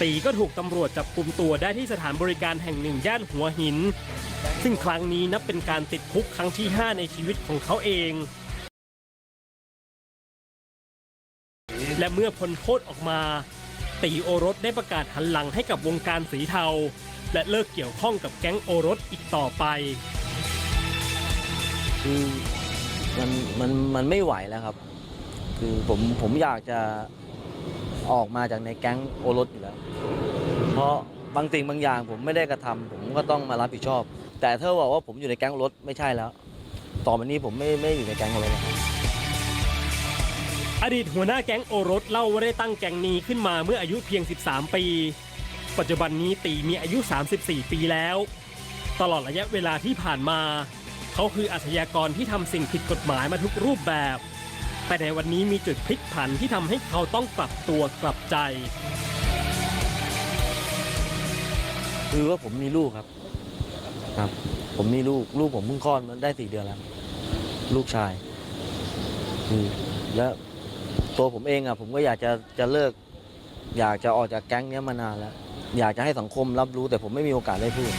ตีก็ถูกตำรวจจับกลุ่มตัวได้ที่สถานบริการแห่งหนึ่งย่านหัวหิน ซึ่งครั้งนี้นับเป็นการติดคุกครั้งที่ 5 ในชีวิตของเขาเอง และเมื่อพ้นโทษออกมา ตีโอรสได้ประกาศหันหลังให้กับวงการสีเทา และเลิกเกี่ยวข้องกับแก๊งโอรสอีกต่อไปคือมันมันมันไม่ไหวแล้วครับ คือผมผมอยากจะ ออกมาจากในแก๊งโอรสอยู่แล้ว เพราะบางสิ่งบางอย่างผมไม่ได้กระทำผมก็ต้องมารับผิดชอบ แต่ถ้าบอกว่าผมอยู่ในแก๊งโอรสไม่ใช่แล้ว ต่อไปนี้ผมไม่ไม่อยู่ในแก๊งโอรสแล้วอดีตหัวหน้าแก๊งโอรสเล่าว่าได้ตั้งแก๊งนี้ขึ้นมาเมื่ออายุเพียง 13 ปี ปัจจุบันนี้ตีมีอายุ 34 ปีแล้ว ตลอดระยะเวลาที่ผ่านมา เขาคืออาชญากรที่ทำสิ่งผิดกฎหมายมาทุกรูปแบบ แต่ในวันนี้มีจุดพลิกผันที่ทำให้เขาต้องกลับตัวกลับใจ คือว่าผมมีลูกครับ ครับ ผมมีลูกลูกผมเพิ่งคลอดมาได้สี่เดือนแล้ว ลูกชายคือแล้วตัวผมเองอะ ผมก็อยากจะจะเลิก อยากจะออกจากแก๊งเนี้ยมานานแล้ว อยากจะให้สังคมรับรู้แต่ผมไม่มีโอกาสได้พูด